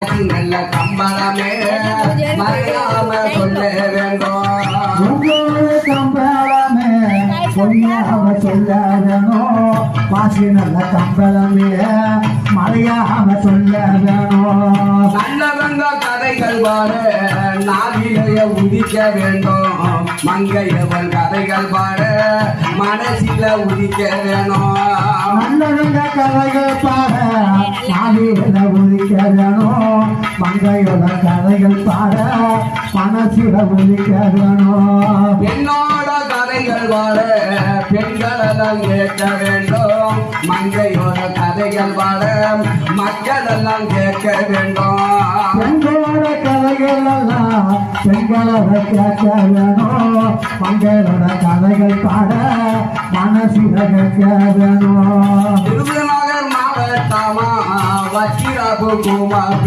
நல்ல கம்பளமே. மறையாம சொல்ல வேண்டும். கம்பளமே பொய்யாம சொல்லாதனோ. வாசி நல்ல கம்பளமே மறையாம சொல்லாதனோ. நல்லவங்க கதைகள் பாட நாவிலைய உதிக்க வேண்டும். மங்கையவன் கதைகள் பாட மனசில உதிக்க வேணும். நல்லவங்க கதைகள் பாட நாவில உதிக்கதனோ மங்கையோட கதைகள் பாட மனசில உதிக்கதனோ என்னோட கதைகள் பாட பெண்களெல்லாம் கேட்க வேண்டும். மங்கையோட கதைகள் பாட மக்கள் எல்லாம் கேட்க வேண்டும். பெண்களோட கதைகளெல்லாம் பெண்களோட கேட்கணும் பங்களோட கதைகள் பாட மனசில கேட்கணும் மாவட்டமா வச்சிராபு குமார்